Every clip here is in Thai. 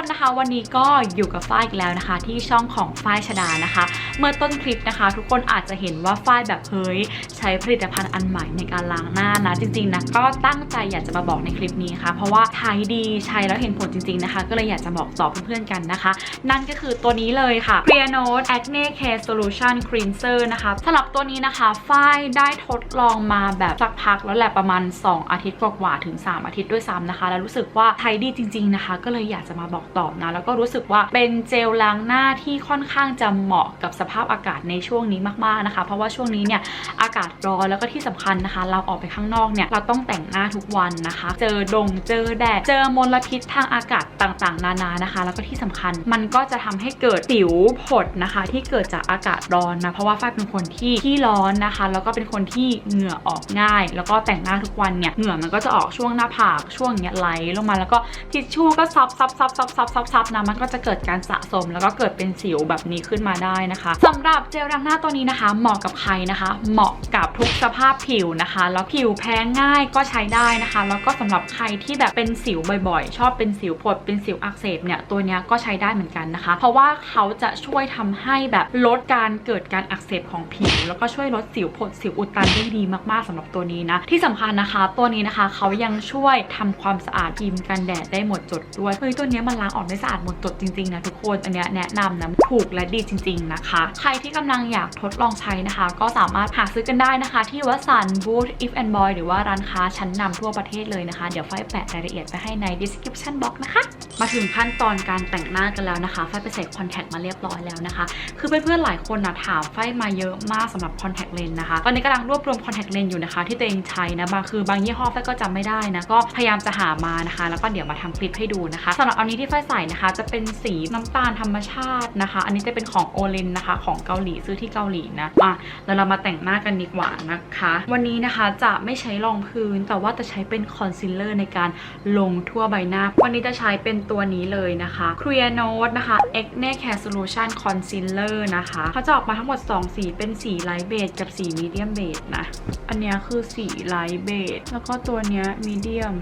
นนะคะ วันนี้ก็อยู่กับฝ้ายอีกแล้วนะคะ ที่ช่องของฝ้ายชดานะคะ เมื่อต้นคลิปนะคะ ทุกคนอาจจะเห็นว่าฝ้ายแบบเฮ้ยใช้ผลิตภัณฑ์อันใหม่ในการล้างหน้านะ จริงๆนะก็ตั้งใจอยากจะมาบอกในคลิปนี้ค่ะ เพราะว่าใช้ดีใช้แล้วเห็นผลจริงๆนะคะ ก็เลยอยากจะบอกต่อเพื่อนๆกันนะคะ นั่นก็คือตัวนี้เลยค่ะ c l e a r Note Acne Care Solution Cleanser นะคะสำหรับตัวนี้นะคะฝ้ายได้ทดลองมาแบบสักพักแล้วแหละประมาณ 2 อาทิตย์กว่าๆถึง 3 อาทิตย์ด้วยซ้ำนะคะ แล้วรู้สึกว่าใช้ดีจริง ๆนะคะ ก็เลยอยากจะมาบอกต่อนะแล้วก็รู้สึกว่าเป็นเจลล้างหน้าที่ค่อนข้างจะเหมาะกับสภาพอากาศในช่วงนี้มากๆนะคะ เพราะว่าช่วงนี้เนี่ยอากาศร้อนแล้วก็ที่สำคัญนะคะ เราออกไปข้างนอกเนี่ยเราต้องแต่งหน้าทุกวันนะคะ เจอดงเจอแดดเจอมลพิษทางอากาศต่างๆ นานานะคะ แล้วก็ที่สำคัญมันก็จะทำให้เกิดสิวผดนะคะ ที่เกิดจากอากาศร้อนนะเพราะว่าฝ้ายเป็นคนที่ที่ร้อนนะคะ แล้วก็เป็นคนที่เหงื่อออกง่าย แล้วก็แต่งหน้าทุกวันเนี่ยเหงื่อมันก็จะออกช่วงหน้าผากช่วงเนี้ยไหลลงมาแล้วก็ทิชชู่ก็ซับซับซับซับซับซับซับนะมันก็จะเกิดการสะสมแล้วก็เกิดเป็นสิวแบบนี้ขึ้นมาได้นะคะสำหรับเจลล้างหน้าตัวนี้นะคะ เหมาะกับใครนะคะ เหมาะกับทุกสภาพผิวนะคะ แล้วผิวแพ้ง่ายก็ใช้ได้นะคะ แล้วก็สำหรับใครที่แบบเป็นสิวบ่อยๆ ชอบเป็นสิวผดเป็นสิวอักเสบเนี่ยตัวนี้ก็ใช้ได้เหมือนกันนะคะ เพราะว่าเขาจะช่วยทำให้แบบลดการเกิดการอักเสบของผิว แล้วก็ช่วยลดสิวผดสิวอุดตันได้ดีมากๆสำหรับตัวนี้นะที่สำคัญนะคะตัวนี้นะคะเขายังช่วยทำความสะอาดครีมกันแดดได้หมดจดด้วยเฮ้ยตัวนี้มันล้างออกได้สะอาดหมดจดจริงๆนะทุกคนอันเนี้ยแนะนำนะถูกและดีจริง ๆนะคะใครที่กำลังอยากทดลองใช้นะคะ ก็สามารถหาซื้อกันได้นะคะ ที่วัสันบูธ if and boy หรือว่าร้านค้าชั้นนำทั่วประเทศเลยนะคะ เดี๋ยวฝ้ายแปะรายละเอียดไปให้ใน description box นะคะ มาถึงขั้นตอนการแต่งหน้ากันแล้วนะคะฝ้ายไปใส่คอนแทคมาเรียบร้อยแล้วนะคะ คือเพื่อนๆหลายคนนะถามฝ้ายมาเยอะมากสำหรับคอนแทคเลนส์นะคะ ตอนนี้กำลังรวบรวมคอนแทคเลนส์อยู่นะคะ ที่ตัวเองใช้นะ บางคือบางยี่ห้อฝ้ายก็จำไม่ได้นะ ก็พยายามจะหามานะคะ แล้วก็เดี๋ยวมาทำคลิปให้ดูนะคะสำหรับอันนี้ที่ฝ้ายใส่นะคะ จะเป็นสีน้ำตาลธรรมชาตินะคะ อันนี้จะเป็นของโอเลนนะคะของเกาหลีซื้อที่เกาหลีนะมาแล้วเรามาแต่งหน้ากันดีกว่านะคะ วันนี้นะคะจะไม่ใช้รองพื้น แต่ว่าจะใช้เป็นคอนซีลเลอร์ในการลงทั่วใบหน้า วันนี้จะใช้เป็นตัวนี้เลยนะคะ Clear Note นะคะ Acne Care Solution Concealer นะคะเขาจะออกมาทั้งหมด 2 สีเป็นสีไลท์เบจกับสีมีเดียมเบจนะ อันนี้คือสีไลท์เบจแล้วก็ตัวนี้มีเดียม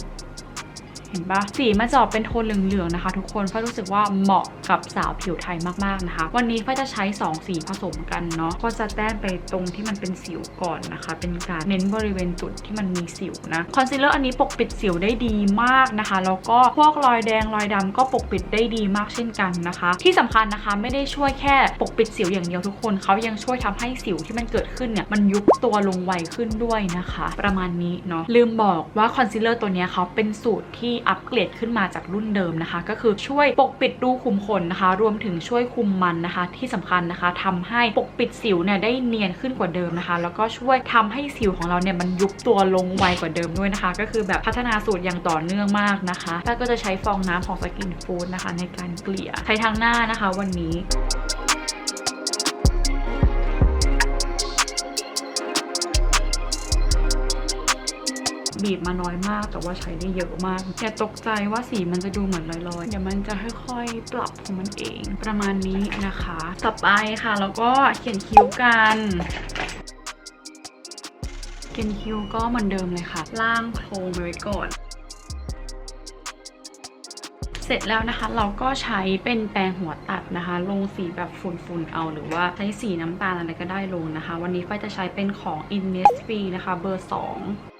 เห็นปะสีมันจะออกเป็นโทนเหลืองๆนะคะ ทุกคนฝ้ายรู้สึกว่าเหมาะกับสาวผิวไทยมากๆนะคะ วันนี้ฝ้ายจะใช้ 2 สีผสมกันเนาะก็จะแต้มไปตรงที่มันเป็นสิวก่อนนะคะ เป็นการเน้นบริเวณจุดที่มันมีสิวนะคอนซีลเลอร์อันนี้ปกปิดสิวได้ดีมากนะคะแล้วก็พวกรอยแดงรอยดำก็ปกปิดได้ดีมากเช่นกันนะคะ ที่สำคัญนะคะไม่ได้ช่วยแค่ปกปิดสิวอย่างเดียวทุกคนเขายังช่วยทำให้สิวที่มันเกิดขึ้นเนี่ยมันยุบตัวลงไวขึ้นด้วยนะคะ ประมาณนี้เนาะลืมบอกว่าคอนซีลเลอร์ตัวนี้เขาเป็นสูตรที่อัปเกรดขึ้นมาจากรุ่นเดิมนะคะ ก็คือช่วยปกปิดรูขุมขนนะคะ รวมถึงช่วยคุมมันนะคะ ที่สำคัญนะคะทำให้ปกปิดสิวเนี่ยได้เนียนขึ้นกว่าเดิมนะคะ แล้วก็ช่วยทำให้สิวของเราเนี่ยมันยุบตัวลงไวกว่าเดิมด้วยนะคะ ก็คือแบบพัฒนาสูตรอย่างต่อเนื่องมากนะคะแล้วก็จะใช้ฟองน้ำของสกินฟู้ดนะคะ ในการเกลี่ยใช้ทางหน้านะคะวันนี้ บีบมาน้อยมาก แต่ว่าใช้ได้เยอะมากอย่าตกใจว่าสีมันจะดูเหมือนลอยๆ เดี๋ยวมันจะค่อยๆ ปรับของมันเองประมาณนี้นะคะ ต่อไปค่ะ แล้วก็เขียนคิ้วกันเขียนคิ้วก็เหมือนเดิมเลยค่ะ ล่างโครงไว้ก่อนเสร็จแล้วนะคะเราก็ใช้เป็นแปรงหัวตัดนะคะ ลงสีแบบฝุ่นๆเอาหรือว่าใช้สีน้ำตาลอะไรก็ได้ลงนะคะ วันนี้ไฟจะใช้เป็นของ Innisfree นะคะเบอร์ 2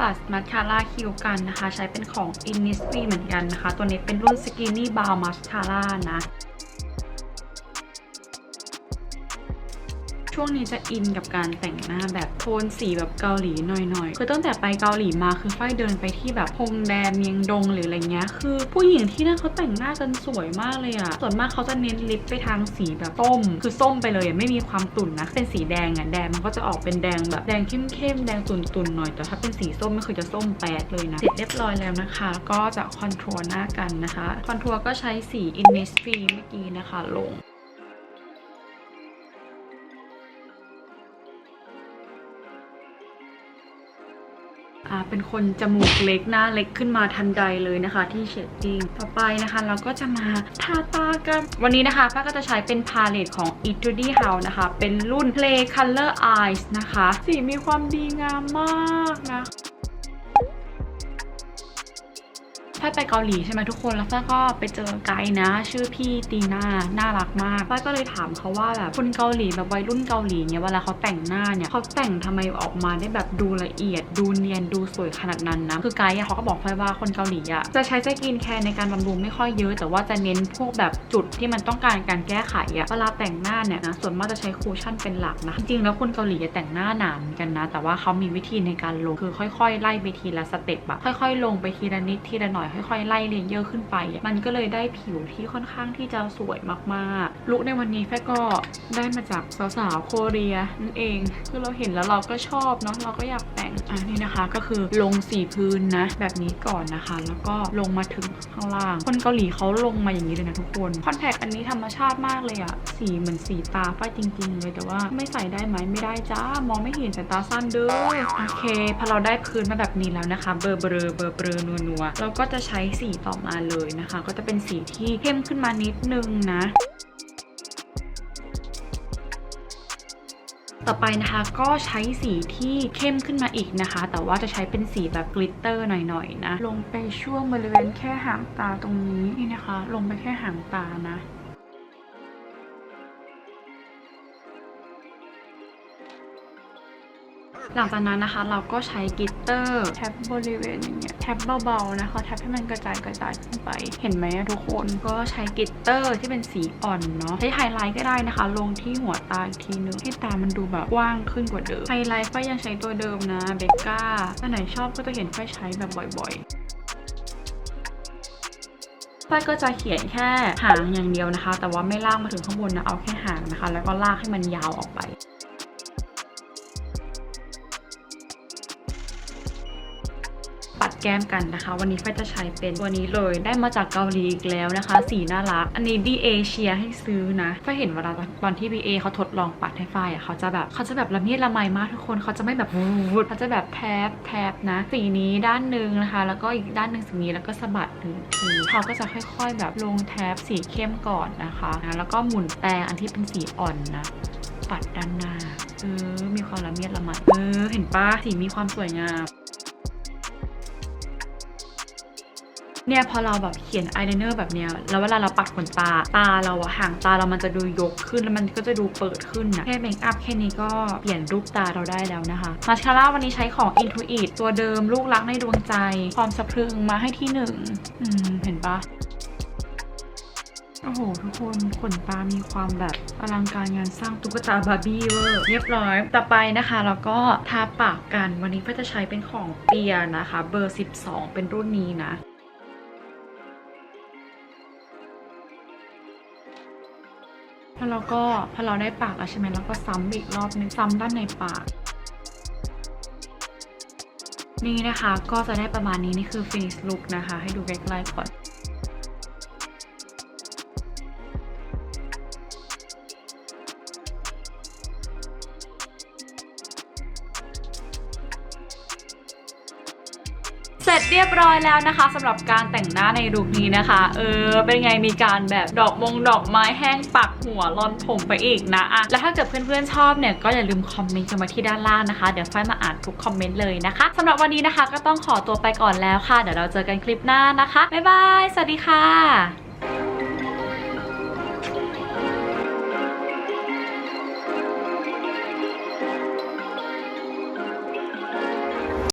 ปัดมัสคาร่าคิวกันนะคะ ใช้เป็นของ Innisfree เหมือนกันนะคะ ตัวนี้เป็นรุ่น Skinny Brow Mascara นะ ช่วงนี้จะอินกับการแต่งหน้าแบบโทนสีแบบเกาหลีหน่อยๆ คือตั้งแต่ไปเกาหลีมาคือฝ้ายเดินไปที่แบบฮงแดเมียงดงหรืออะไรเงี้ย คือผู้หญิงที่นั่นเขาแต่งหน้ากันสวยมากเลยอะส่วนมากเขาจะเน้นลิปไปทางสีแบบส้ม คือส้มไปเลยไม่มีความตุ่นนะ เป็นสีแดงอะแดงมันก็จะออกเป็นแดงแบบแดงเข้มๆแดงตุ่นๆหน่อย แต่ถ้าเป็นสีส้มไม่เคยจะส้มแปดเลยนะ เสร็จเรียบร้อยแล้วนะคะ ก็จะคอนทัวร์หน้ากันนะคะ คอนทัวร์ก็ใช้สี Innisfree เมื่อกี้นะคะลง เป็นคนจมูกเล็กหน้าเล็กขึ้นมาทันใดเลยนะคะ ที่เชดดิ้งต่อไปนะคะ เราก็จะมาทาตากัน วันนี้นะคะป้าก็จะใช้เป็นพาเลตของ e t u d y House นะคะ เป็นรุ่น Play Color Eyes นะคะ สีมีความดีงามมากนะ ฝ้ายไปเกาหลีใช่ไหมทุกคน แล้วฝ้ายก็ไปเจอไกด์นะ ชื่อพี่ตีน่า น่ารักมากฝ้ายก็เลยถามเขาว่าแบบคนเกาหลีแบบวัยรุ่นเกาหลีเนี่ยเวลาเขาแต่งหน้าเนี่ยเขาแต่งทำไมออกมาได้แบบดูละเอียด ดูเนียน ดูสวยขนาดนั้นนะ คือไกด์เขาก็บอกฝ้ายว่าคนเกาหลีอะจะใช้สกินแคร์ในการบำรุงไม่ค่อยเยอะ แต่ว่าจะเน้นพวกแบบจุดที่มันต้องการการแก้ไขอะเวลาแต่งหน้าเนี่ยนะ ส่วนมากจะใช้คูชั่นเป็นหลักนะ จริงแล้วคนเกาหลีจะแต่งหน้าหนาเหมือนกันนะ แต่ว่าเขามีวิธีในการลง คือค่อย ๆ ไล่ไปทีละสเต็ปอะค่อย ๆ ลงไปทีละนิดทีละหน่อยค่อยๆไล่เลเยอร์ขึ้นไป มันก็เลยได้ผิวที่ค่อนข้างที่จะสวยมากๆ ลุคในวันนี้แฟก็ได้มาจากสาวๆโคเรียนั่นเอง คือเราเห็นแล้วเราก็ชอบเนาะเราก็อยากแต่งอะนี่นะคะ ก็คือลงสีพื้นนะ แบบนี้ก่อนนะคะ แล้วก็ลงมาถึงข้างล่าง คนเกาหลีเขาลงมาอย่างนี้เลยนะทุกคนคอนแทคอันนี้ธรรมชาติมากเลยอะสีเหมือนสีตาฝ้ายจริง ๆ เลยแต่ว่าไม่ใส่ได้ไหมไม่ได้จ้ามองไม่เห็นสายตาสั้นเด้อโอเคพอเราได้พื้นมาแบบนี้แล้วนะคะ เบอร์เบลอเบอร์เบลอนัวนัวๆเราก็จะจะใช้สีต่อมาเลยนะคะ ก็จะเป็นสีที่เข้มขึ้นมานิดนึงนะต่อไปนะคะก็ใช้สีที่เข้มขึ้นมาอีกนะคะ แต่ว่าจะใช้เป็นสีแบบกลิตเตอร์หน่อยๆนะ ลงไปช่วงบริเวณแค่หางตาตรงนี้นี่นะคะ ลงไปแค่หางตานะ หลังจากนั้นนะคะเราก็ใช้กลิตเตอร์แท็บบริเวณอย่างเงี้ยแท็บเบาๆนะคะแท็บให้มันกระจายกระจายขึ้นไป เห็นไหมอะทุกคนก็ใช้กลิตเตอร์ที่เป็นสีอ่อนเนาะใช้ไฮไลท์ก็ได้นะคะ ลงที่หัวตาอีกทีนึงให้ตามันดูแบบกว้างขึ้นกว่าเดิมไฮไลท์ฝ้ายยังใช้ตัวเดิมนะเบกก้าถ้าไหนชอบก็จะเห็นฝ้ายใช้แบบบ่อยๆฝ้ายก็จะเขียนแค่หางอย่างเดียวนะคะ แต่ว่าไม่ลากมาถึงข้างบนนะ เอาแค่หางนะคะ แล้วก็ลากให้มันยาวออกไป แก้มกันนะคะ วันนี้ฝ้ายจะใช้เป็นตัวนี้เลย ได้มาจากเกาหลีอีกแล้วนะคะ สีน่ารัก อันนี้ดีเอเชียให้ซื้อนะฝ้ายเห็นเวลาตอนที่บีเอเขาทดลองปัดให้ฝ้ายอะเขาจะแบบเขาจะแบบละเมียดละไมมากทุกคนเขาจะไม่แบบวูดเขาจะแบบแทบแทบนะสีนี้ด้านหนึ่งนะคะ แล้วก็อีกด้านหนึ่งสีนี้แล้วก็สะบัดหนึ่งทีเขาก็จะค่อย ๆ แบบลงแทบสีเข้มก่อนนะคะนะแล้วก็หมุนแปรงอันที่เป็นสีอ่อนนะปัดด้านหน้าเออมีความละเมียดละไมเออเห็นปะสีมีความสวยงาม เนี่ยพอเราแบบเขียนอายไลเนอร์แบบเนี้ยแล้วเวลาเราปัดขนตาตาเราอะห่างตาเรามันจะดูยกขึ้นแล้วมันก็จะดูเปิดขึ้นนะแค่เมคอัพแค่นี้ก็เปลี่ยนรูปตาเราได้แล้วนะคะมาสคาร่าวันนี้ใช้ของ Intuit ตัวเดิมลูกรักในดวงใจ ความสะพรึงมาให้ที่หนึ่งเห็นปะโอ้โห ทุกคนขนตามีความแบบอลังการงานสร้างตุ๊กตาบาร์บี้เวอร์เรียบร้อย ต่อไปนะคะแล้วก็ทาปากกันวันนี้ก็จะใช้เป็นของเปียนะคะ เบอร์ 12 เป็นรุ่นนี้นะ พอเราก็พอเราได้ปากแล้วใช่ไหมเราก็ซ้ำอีกรอบนึงซ้ำด้านในปาก นี่นะคะก็จะได้ประมาณนี้นี่คือ finish look นะคะ ให้ดูใกล้ๆก่อน ร็จเรียบร้อยแล้วนะคะสำหรับการแต่งหน้าในลุคนี้นะคะ เออ เป็นไงมีการแบบดอกมงดอกไม้แห้งปักหัวรอนผมไปอีกนะอะแล้วถ้าเกิดเพื่อนๆชอบเนี่ยก็อย่าลืมคอมเมนต์กันมาที่ด้านล่างนะคะ เดี๋ยวฝ้ายมาอ่านทุกคอมเมนต์เลยนะคะสำหรับวันนี้นะคะก็ต้องขอตัวไปก่อนแล้วค่ะ เดี๋ยวเราเจอกันคลิปหน้านะคะบ๊ายบายสวัสดีค่ะ